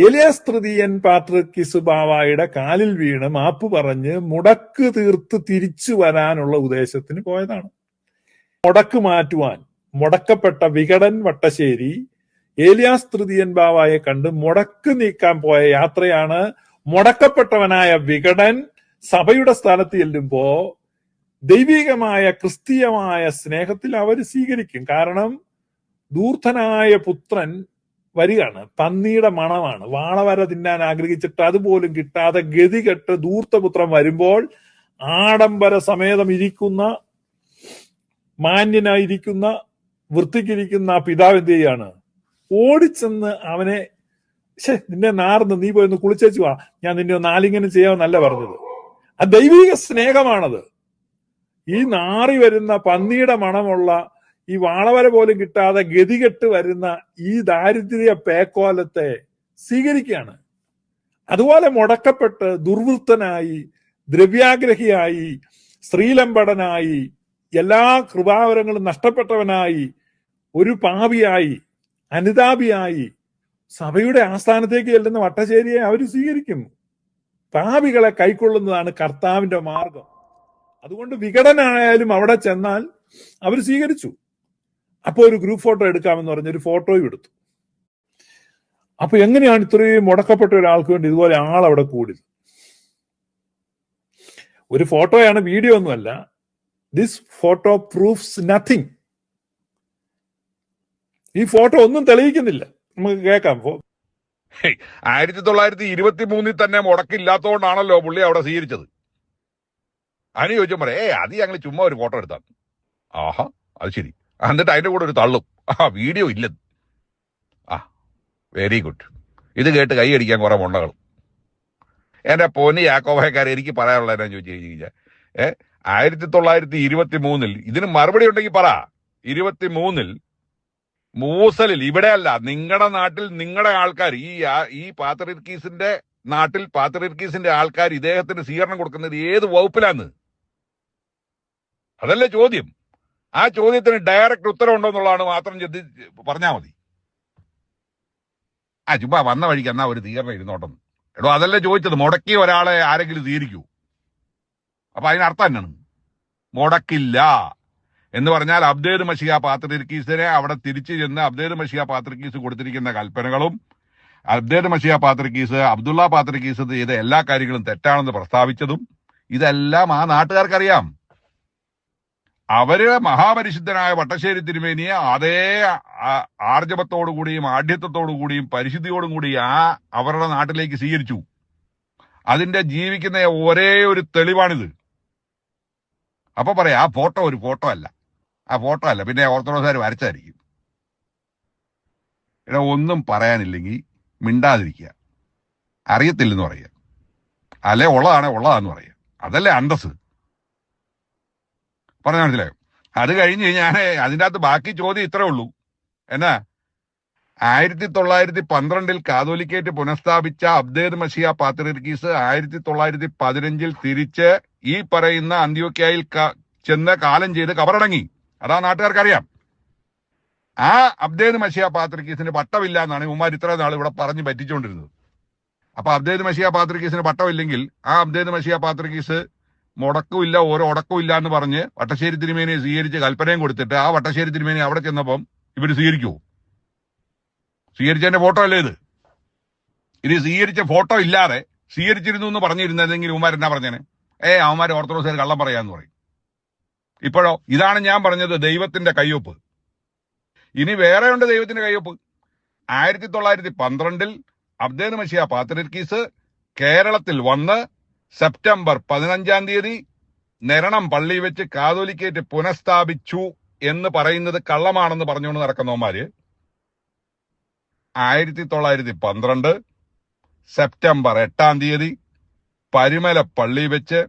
ഏലിയാസ് തൃതീയൻ പാട്രിക്കിസ് കാലിൽ വീണ് മാപ്പ് പറഞ്ഞ് മുടക്ക് തീർത്ത് തിരിച്ചു വരാനുള്ള ഉദ്ദേശത്തിന് പോയതാണ്. മുടക്ക് മാറ്റുവാൻ മുടക്കപ്പെട്ട വികടൻ വട്ടശ്ശേരി ഏലിയാസ് തൃതീയൻ ബാവായെ കണ്ട് മുടക്ക് നീക്കാൻ പോയ യാത്രയാണ് മുടക്കപ്പെട്ടവനായ വികടൻ സഭയുടെ സ്ഥലത്ത് ചെല്ലുമ്പോ ദൈവികമായ ക്രിസ്തീയമായ സ്നേഹത്തിൽ അവർ സ്വീകരിക്കും. കാരണം ദൂർധനായ പുത്രൻ വരികയാണ്. പന്നിയുടെ മണമാണ്. വാളവര തിന്നാൻ ആഗ്രഹിച്ചിട്ട് അതുപോലും കിട്ടാതെ ഗതികെട്ട് ദൂർത്തപുത്രം വരുമ്പോൾ ആഡംബര സമേതം ഇരിക്കുന്ന മാന്യനായിരിക്കുന്ന വൃത്തിക്കിരിക്കുന്ന ആ പിതാവ് എന്ത് ചെയ്യാണ്? ഓടിച്ചെന്ന് അവനെ ശേ നിന്നെ നാർന്ന് നീ പോയി ഒന്ന് കുളിച്ചേച്ചു വാ. ഞാൻ നിന്നെ ഒന്ന് ആലിംഗനം ചെയ്യാമെന്നല്ല പറഞ്ഞത്. ആ ദൈവിക സ്നേഹമാണത്. ഈ നാറി വരുന്ന പന്നിയുടെ മണമുള്ള ഈ വാളവര പോലും കിട്ടാതെ ഗതികെട്ട് വരുന്ന ഈ ദാരിദ്ര്യ പേക്കോലത്തെ സ്വീകരിക്കുകയാണ്. അതുപോലെ മുടക്കപ്പെട്ട് ദുർവൃത്തനായി ദ്രവ്യാഗ്രഹിയായി സ്ത്രീലമ്പടനായി എല്ലാ കൃപാവരങ്ങളും നഷ്ടപ്പെട്ടവനായി ഒരു പാവിയായി അനുതാപിയായി സഭയുടെ ആസ്ഥാനത്തേക്ക് ചെല്ലുന്ന വട്ടശ്ശേരിയെ അവർ സ്വീകരിക്കും പാപികളെ കൈക്കൊള്ളുന്നതാണ് കർത്താവിന്റെ മാർഗം. അതുകൊണ്ട് വികടനായാലും അവിടെ ചെന്നാൽ അവർ സ്വീകരിച്ചു. അപ്പൊ ഒരു ഗ്രൂപ്പ് ഫോട്ടോ എടുക്കാമെന്ന് പറഞ്ഞ ഒരു ഫോട്ടോയും എടുത്തു. അപ്പൊ എങ്ങനെയാണ് ഇത്രയും മുടക്കപ്പെട്ട ഒരാൾക്ക് വേണ്ടി ഇതുപോലെ ആൾ അവിടെ കൂടി ഒരു ഫോട്ടോയാണ് വീഡിയോ ഒന്നുമല്ല ദിസ് ഫോട്ടോ പ്രൂഫ്സ് നത്തിങ് ഈ ഫോട്ടോ ഒന്നും തെളിയിക്കുന്നില്ല. നമുക്ക് കേൾക്കാം. ആയിരത്തി തൊള്ളായിരത്തി ഇരുപത്തി മൂന്നിൽ തന്നെ മുടക്കില്ലാത്തോണ്ടാണല്ലോ പുള്ളി അവിടെ സ്വീകരിച്ചത്. അതിന് ചോദിച്ചാൽ പറയാം ഏ അത് ഞങ്ങൾ ചുമ്മാ ഒരു ഫോട്ടോ എടുത്താണ്. ആഹാ അത് ശരി. എന്നിട്ട് അതിന്റെ കൂടെ ഒരു തള്ളും. ആ വീഡിയോ ഇല്ലെന്ന് ആ വെരി ഗുഡ് ഇത് കേട്ട് കൈ അടിക്കാൻ കുറേ മുണ്ടകൾ എന്റെ പൊന്നി യാക്കോബായക്കാർ എനിക്ക് പറയാനുള്ള എന്നാ ചോദിച്ചു കഴിഞ്ഞാൽ ഏ ആയിരത്തി തൊള്ളായിരത്തി ഇരുപത്തി മൂന്നിൽ ഇതിന് മറുപടി ഉണ്ടെങ്കിൽ പറ. ഇരുപത്തി മൂന്നിൽ മൂസലിൽ ഇവിടെയല്ല നിങ്ങളുടെ നാട്ടിൽ നിങ്ങളുടെ ആൾക്കാർ ഈ ഈ പാത്രിർക്കീസിന്റെ നാട്ടിൽ പാത്രിർക്കീസിന്റെ ആൾക്കാർ ഇദ്ദേഹത്തിന് സ്വീകരണം കൊടുക്കുന്നത് ഏത് വകുപ്പിലാന്ന് അതല്ലേ ചോദ്യം. ആ ചോദ്യത്തിന് ഡയറക്റ്റ് ഉത്തരവുണ്ടോ എന്നുള്ളതാണ് മാത്രം ചെന്ന് പറഞ്ഞാൽ മതി. ആ ചുമ്മാ വന്ന വഴിക്ക് എന്നാ ഒരു തീർന്ന ഇരുന്നോട്ടം എടോ അതല്ലേ ചോദിച്ചത്? മുടക്കി ഒരാളെ ആരെങ്കിലും തീരിക്കൂ അപ്പൊ അതിനർത്ഥം തന്നെയാണ് മുടക്കില്ല. എന്ന് പറഞ്ഞാൽ അബ്ദേദ് മഷിയ പാത്രിർക്കീസിനെ അവിടെ തിരിച്ചു ചെന്ന് അബ്ദേദ് മഷിയ പാത്രീസ് കൊടുത്തിരിക്കുന്ന കൽപ്പനകളും അബ്ദേദ് മഷിയ പാത്രീസ് അബ്ദുള്ള പാത്രീസ് ചെയ്ത എല്ലാ കാര്യങ്ങളും തെറ്റാണെന്ന് പ്രസ്താവിച്ചതും ഇതെല്ലാം ആ നാട്ടുകാർക്കറിയാം. അവർ മഹാപരിശുദ്ധനായ വട്ടശ്ശേരി തിരുമേനിയെ അതേ ആർജവത്തോടുകൂടിയും ആഢ്യത്വത്തോടുകൂടിയും പരിശുദ്ധിയോടും കൂടി ആ അവരുടെ നാട്ടിലേക്ക് സ്വീകരിച്ചു. അതിന്റെ ജീവിക്കുന്ന ഒരേ ഒരു തെളിവാണിത്. അപ്പൊ പറയാം ആ ഫോട്ടോ ഒരു ഫോട്ടോ അല്ല. ആ ഫോട്ടോ അല്ല. പിന്നെ ഓർത്തഡോക്സുകാർ വരച്ചായിരിക്കും. ഇവിടെ ഒന്നും പറയാനില്ലെങ്കിൽ മിണ്ടാതിരിക്കുക. അറിയത്തില്ലെന്ന് പറയുക. അല്ലെ ഉള്ളതാണെ ഉള്ളതാന്ന് പറയുക. അതല്ലേ അന്തസ് പറഞ്ഞ മനസ്സിലായോ? അത് കഴിഞ്ഞ് ഞാൻ അതിന്റെ അകത്ത് ബാക്കി ചോദ്യം ഇത്രേ ഉള്ളൂ. എന്നാ? ആയിരത്തി തൊള്ളായിരത്തി പന്ത്രണ്ടിൽ കാതോലിക്കേറ്റ് പുനഃസ്ഥാപിച്ച അബ്ദേദ് മഷിയ പാത്രീസ് ആയിരത്തി തൊള്ളായിരത്തി പതിനഞ്ചിൽ തിരിച്ച് ഈ പറയുന്ന അന്ത്യോക്യായിൽ ചെന്ന് കാലം ചെയ്ത് കബറടങ്ങി. അതാ നാട്ടുകാർക്കറിയാം. ആ അബ്ദേദ് മഷിയ പാത്രീസിന് പട്ടമില്ല എന്നാണ് ഉമ്മാർ ഇത്ര നാൾ ഇവിടെ പറഞ്ഞു പറ്റിച്ചുകൊണ്ടിരുന്നത് അപ്പൊ അബ്ദേദ് മഷിയ പാത്രീസിന് പട്ടമില്ലെങ്കിൽ ആ അബ്ദേദ് മഷിയ പാത്രിക്കീസ് മുടക്കുമില്ല ഓരോ ഉടക്കമില്ല എന്ന് പറഞ്ഞ് വട്ടശ്ശേരി തിരുമേനെ സ്വീകരിച്ച് കൽപ്പനയും കൊടുത്തിട്ട് ആ വട്ടശ്ശേരി തിരുമേനെ അവിടെ ചെന്നപ്പം ഇവർ സ്വീകരിക്കൂ. സ്വീകരിച്ചതിന്റെ ഫോട്ടോ അല്ലേ ഇത്? ഇത് സ്വീകരിച്ച ഫോട്ടോ ഇല്ലാതെ സ്വീകരിച്ചിരുന്നു എന്ന് പറഞ്ഞിരുന്നതെങ്കിൽ ഉമാർ എന്നാ പറഞ്ഞേനെ? ഏ അവന്മാർ ഓർത്തഡോക്സുകാർ കള്ളം പറയാന്ന് പറയും. ഇപ്പോഴോ ഇതാണ് ഞാൻ പറഞ്ഞത് ദൈവത്തിന്റെ കയ്യൊപ്പ്. ഇനി വേറെ ഉണ്ട് ദൈവത്തിന്റെ കയ്യൊപ്പ്. ആയിരത്തി തൊള്ളായിരത്തി പന്ത്രണ്ടിൽ അബ്ദേൽ മഷിയ പാത്രീസ് കേരളത്തിൽ വന്ന് സെപ്റ്റംബർ പതിനഞ്ചാം തീയതി നെരണം പള്ളി വെച്ച് കാതോലിക്കേറ്റ് പുനഃസ്ഥാപിച്ചു എന്ന് പറയുന്നത് കള്ളമാണെന്ന് പറഞ്ഞുകൊണ്ട് നടക്കുന്നവന്മാര്. ആയിരത്തി തൊള്ളായിരത്തി പന്ത്രണ്ട് സെപ്റ്റംബർ എട്ടാം തീയതി പരിമല പള്ളി വെച്ച്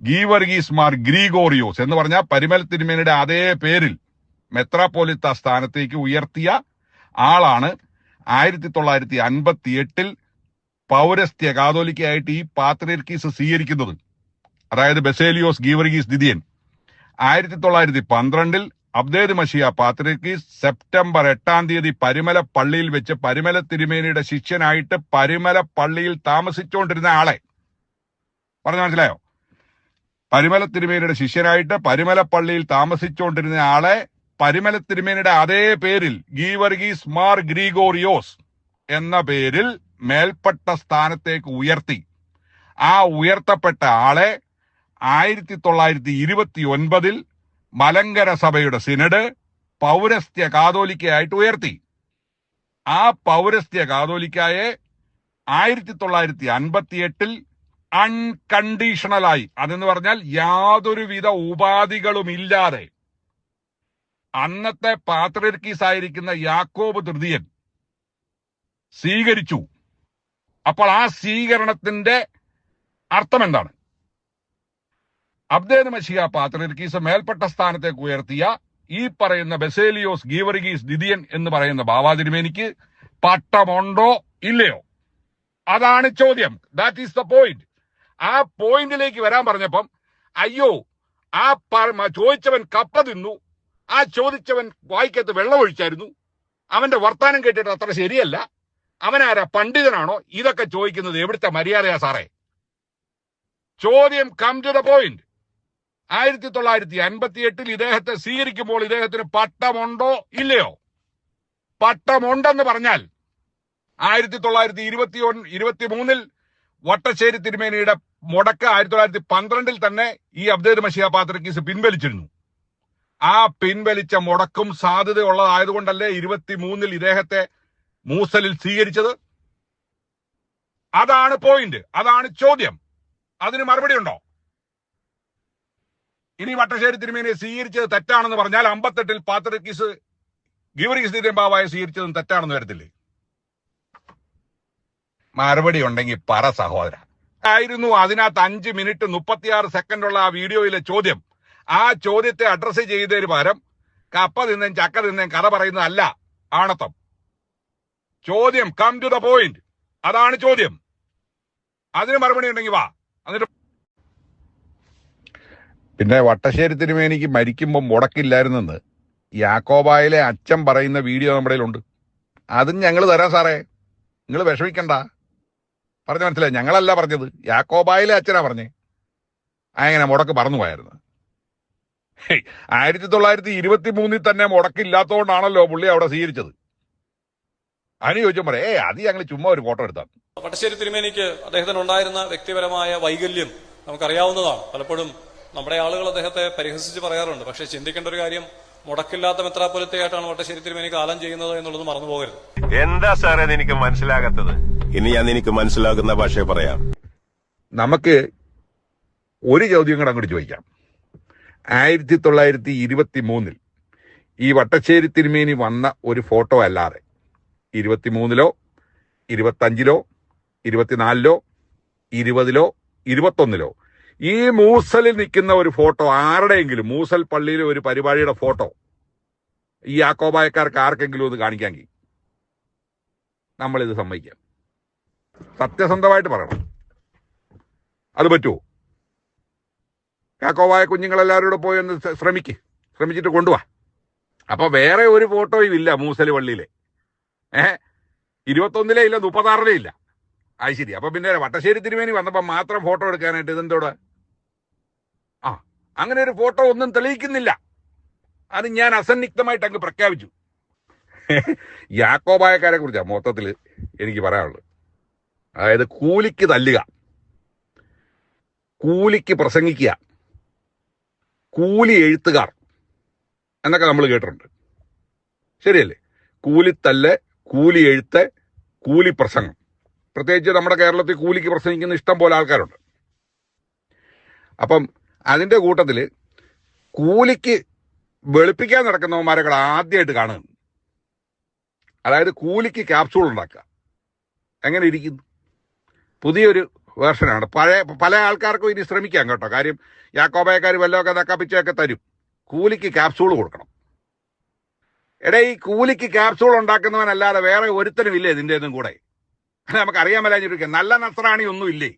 ഗീവർഗീസ് മാർ ഗ്രീഗോറിയോസ് എന്ന് പറഞ്ഞ പരിമല തിരുമേനിയുടെ അതേ പേരിൽ മെത്രാപ്പോലിത്ത സ്ഥാനത്തേക്ക് ഉയർത്തിയ ആളാണ് ആയിരത്തി തൊള്ളായിരത്തി അൻപത്തി എട്ടിൽ പൗരസ്ത്യ കാതോലിക്കായിട്ട് ഈ പാത്രീർക്കീസ് സ്വീകരിക്കുന്നത് അതായത് ബെസേലിയോസ് ഗീവർഗീസ് ദിദിയൻ ആയിരത്തി തൊള്ളായിരത്തി പന്ത്രണ്ടിൽ അബ്ദേദ് മഷിയ പാത്രീർക്കീസ് സെപ്റ്റംബർ എട്ടാം തീയതി പരിമല പള്ളിയിൽ വെച്ച് പരിമല തിരുമേനിയുടെ ശിഷ്യനായിട്ട് പരിമല പള്ളിയിൽ താമസിച്ചുകൊണ്ടിരുന്ന ആളെ. പറഞ്ഞു മനസ്സിലായോ? പരിമല തിരുമേനിയുടെ ശിഷ്യനായിട്ട് പരിമല പള്ളിയിൽ താമസിച്ചുകൊണ്ടിരുന്ന ആളെ പരിമല തിരുമേനിയുടെ അതേ പേരിൽ ഗീവർഗീസ് മാർ ഗ്രീഗോറിയോസ് എന്ന പേരിൽ മേൽപ്പെട്ട സ്ഥാനത്തേക്ക് ഉയർത്തി. ആ ഉയർത്തപ്പെട്ട ആളെ ആയിരത്തി തൊള്ളായിരത്തി ഇരുപത്തി ഒൻപതിൽ മലങ്കര സഭയുടെ സിനഡ് പൗരസ്ത്യ കാതോലിക്കയായിട്ട് ഉയർത്തി. ആ പൗരസ്ത്യ കാതോലിക്കായെ ആയിരത്തി തൊള്ളായിരത്തി അൻപത്തി എട്ടിൽ അൺകണ്ടീഷണലായി. അതെന്ന് പറഞ്ഞാൽ യാതൊരുവിധ ഉപാധികളുമില്ലാതെ. അന്നത്തെ പാത്രിർക്കീസ് ആയിരിക്കുന്ന യാക്കോബ് തൃതീയൻ സ്വീകരിച്ചു. അപ്പോൾ ആ അർത്ഥം എന്താണ്? അബ്ദേദ് മഷിയ പാത്രീസ് മേൽപ്പെട്ട സ്ഥാനത്തേക്ക് ഉയർത്തിയ ഈ പറയുന്ന ബെസേലിയോസ് ഗീവർഗീസ് ദിദിയൻ എന്ന് പറയുന്ന ബാവാതിരുമേനിക്ക് പട്ടമുണ്ടോ ഇല്ലയോ? അതാണ് ചോദ്യം. ദാറ്റ് ഈസ് ദ പോയിന്റ് ആ പോയിന്റിലേക്ക് വരാൻ പറഞ്ഞപ്പം അയ്യോ ആ ചോദിച്ചവൻ കപ്പ തിന്നു. ആ ചോദിച്ചവൻ വായിക്കത്ത് വെള്ളമൊഴിച്ചായിരുന്നു അവന്റെ വർത്താനം കേട്ടിട്ട് അത്ര ശരിയല്ല. അവനാരാ? പണ്ഡിതനാണോ? ഇതൊക്കെ ചോദിക്കുന്നത് എവിടുത്തെ മര്യാദയാ സാറേ? ചോദ്യം കം ടു ദ പോയിന്റ് ആയിരത്തി തൊള്ളായിരത്തി അൻപത്തി എട്ടിൽ ഇദ്ദേഹത്തെ സ്വീകരിക്കുമ്പോൾ ഇദ്ദേഹത്തിന് പട്ടമുണ്ടോ ഇല്ലയോ? പട്ടമുണ്ടെന്ന് പറഞ്ഞാൽ ആയിരത്തി തൊള്ളായിരത്തി ഇരുപത്തി ഇരുപത്തി മൂന്നിൽ വട്ടശ്ശേരി തിരുമേനിയുടെ മുടക്ക് ആയിരത്തി തൊള്ളായിരത്തി പന്ത്രണ്ടിൽ തന്നെ ഈ അബ്ദേദ് മഷിയ പാത്രക്കീസ് പിൻവലിച്ചിരുന്നു. ആ പിൻവലിച്ച മുടക്കും സാധ്യതയുള്ളതായതുകൊണ്ടല്ലേ ഇരുപത്തി മൂന്നിൽ ഇദ്ദേഹത്തെ മൂസലിൽ സ്വീകരിച്ചത്? അതാണ് പോയിന്റ് അതാണ് ചോദ്യം. അതിന് മറുപടി ഉണ്ടോ? ഇനി വട്ടശ്ശേരി തിരുമേനിയെ സ്വീകരിച്ചത് തെറ്റാണെന്ന് പറഞ്ഞാൽ അമ്പത്തെട്ടിൽ പാത്രക്കീസ് ഗീവറീസ് ദിരമ്പാവായ സ്വീകരിച്ചതും തെറ്റാണെന്ന് വരത്തില്ലേ? മറുപടി ഉണ്ടെങ്കിൽ പറ സഹോദര. ആയിരുന്നു അതിനകത്ത് അഞ്ച് മിനിറ്റ് മുപ്പത്തിയാറ് സെക്കൻഡുള്ള ആ വീഡിയോയിലെ ചോദ്യം. ആ ചോദ്യത്തെ അഡ്രസ്സ് ചെയ്തതിന് പകരം കപ്പ തിന്നേം ചക്ക തിന്നേം കഥ പറയുന്നതല്ല ആണത്തം. ചോദ്യം കം ടു ദ പോയിന്റ് അതാണ് ചോദ്യം. അതിന് മറുപടി ഉണ്ടെങ്കിൽ വാ. എന്നിട്ട് പിന്നെ വട്ടശ്ശേരി തിരുമേനിക്ക് മരിക്കുമ്പോൾ മുടക്കില്ലായിരുന്നെന്ന് യാക്കോബായിലെ അച്ഛൻ പറയുന്ന വീഡിയോ നമ്മുടെ ഉണ്ട് അതും ഞങ്ങൾ തരാം സാറേ. നിങ്ങൾ വിഷമിക്കണ്ട. പറഞ്ഞു മനസ്സിലായി? ഞങ്ങളല്ല പറഞ്ഞത്. യാക്കോബായിലെ അച്ഛനാ പറഞ്ഞേ. അങ്ങനെ മുടക്ക് പറഞ്ഞു പോയായിരുന്നു. ആയിരത്തി തൊള്ളായിരത്തി ഇരുപത്തി മൂന്നിൽ തന്നെ മുടക്കില്ലാത്തതുകൊണ്ടാണല്ലോ പുള്ളി അവിടെ സ്വീകരിച്ചത്. അതിന് ചോദിച്ചാൽ പറയാം ഏ അത് ഞങ്ങൾ ചുമ്മാ ഒരു ഫോട്ടോ എടുത്താണ്. പട്ടശ്ശേരി തിരുമേനിക്ക് അദ്ദേഹത്തിന് ഉണ്ടായിരുന്ന വ്യക്തിപരമായ വൈകല്യം നമുക്കറിയാവുന്നതാണ്. പലപ്പോഴും നമ്മുടെ ആളുകൾ അദ്ദേഹത്തെ പരിഹസിച്ച് പറയാറുണ്ട്. പക്ഷേ ചിന്തിക്കേണ്ട ഒരു കാര്യം മുടക്കില്ലാത്ത മെത്രാപ്പൊലത്തെയായിട്ടാണ് വട്ടശ്ശേരി തിരുമേനി കാലം ചെയ്യുന്നത് എന്നുള്ളത് മറന്നു പോകരുത്. എന്താ സാറേ എനിക്ക് മനസ്സിലാകാത്തത്? ഇനി ഞാൻ എനിക്ക് മനസ്സിലാകുന്ന ഭാഷ പറയാം. നമുക്ക് ഒരു ചോദ്യം കൂടെ അങ്ങോട്ട് ചോദിക്കാം. ആയിരത്തി തൊള്ളായിരത്തി ഇരുപത്തി മൂന്നിൽ ഈ വട്ടശ്ശേരി തിരുമേനി വന്ന ഒരു ഫോട്ടോ അല്ലാതെ ഇരുപത്തിമൂന്നിലോ ഇരുപത്തഞ്ചിലോ ഇരുപത്തിനാലിലോ ഇരുപതിലോ ഇരുപത്തൊന്നിലോ. ഈ മൂസലിൽ നിൽക്കുന്ന ഒരു ഫോട്ടോ ആരുടെയെങ്കിലും മൂസൽ പള്ളിയിലെ ഒരു പരിപാടിയുടെ ഫോട്ടോ ഈ ആക്കോബായക്കാർക്ക് ആർക്കെങ്കിലും ഒന്ന് കാണിക്കാമെങ്കിൽ നമ്മളിത് സമ്മതിക്കാം. സത്യസന്ധമായിട്ട് പറയണം. അത് പറ്റുമോ കാക്കോവായ കുഞ്ഞുങ്ങളെല്ലാവരും കൂടെ പോയി ഒന്ന് ശ്ര- ശ്രമിക്ക്. ശ്രമിച്ചിട്ട് കൊണ്ടുപോവാ അപ്പൊ വേറെ ഒരു ഫോട്ടോയും ഇല്ല മൂസൽ പള്ളിയിലെ. ഏ? ഇരുപത്തൊന്നിലേ ഇല്ല മുപ്പത്താറിലേ ഇല്ല. അത് ശരി. അപ്പൊ പിന്നെ വട്ടശ്ശേരി തിരുമേനി വന്നപ്പോ മാത്രം ഫോട്ടോ എടുക്കാനായിട്ട് ഇതെന്തോടെ? ആ അങ്ങനെ ഒരു ഫോട്ടോ ഒന്നും തെളിയിക്കുന്നില്ല. അത് ഞാൻ അസന്നിഗ്ധമായിട്ട് അങ്ങ് പ്രഖ്യാപിച്ചു. യാക്കോബായക്കാരെ കുറിച്ചാണ് മൊത്തത്തിൽ എനിക്ക് പറയാനുള്ളത്. അതായത് കൂലിക്ക് തല്ലുക. കൂലിക്ക് പ്രസംഗിക്കുക. കൂലി എഴുത്തുകാർ എന്നൊക്കെ നമ്മൾ കേട്ടിട്ടുണ്ട്. ശരിയല്ലേ? കൂലിത്തല്ല് കൂലി എഴുത്ത് കൂലി പ്രസംഗം പ്രത്യേകിച്ച് നമ്മുടെ കേരളത്തിൽ കൂലിക്ക് പ്രസംഗിക്കുന്ന ഇഷ്ടം പോലെ ആൾക്കാരുണ്ട്. അപ്പം അതിന്റെ കൂട്ടത്തിൽ കൂലിക്ക് വെളുപ്പിക്കാൻ നടക്കുന്നവന്മാരൊക്കെ ആദ്യമായിട്ട് കാണുന്നു അതായത് കൂലിക്ക് ക്യാപ്സൂൾ ഉണ്ടാക്കുക. എങ്ങനെ ഇരിക്കുന്നു? പുതിയൊരു വേർഷനാണ്. പഴയ പല ആൾക്കാർക്കും ഇനി ശ്രമിക്കാം കേട്ടോ. കാര്യം യാക്കോബയക്കാർ വല്ലതൊക്കെ നക്കാപ്പിച്ചൊക്കെ തരും. കൂലിക്ക് ക്യാപ്സൂൾ കൊടുക്കണം. എടേ ഈ കൂലിക്ക് ക്യാപ്സൂൾ ഉണ്ടാക്കുന്നവനല്ലാതെ വേറെ ഒരുത്തനും ഇല്ലേ ഇതിന്റെ ഒന്നും കൂടെ? നമുക്ക് മേലാഞ്ഞിരിക്കുക നല്ല നസ്രാണി ഒന്നും ഇല്ലേ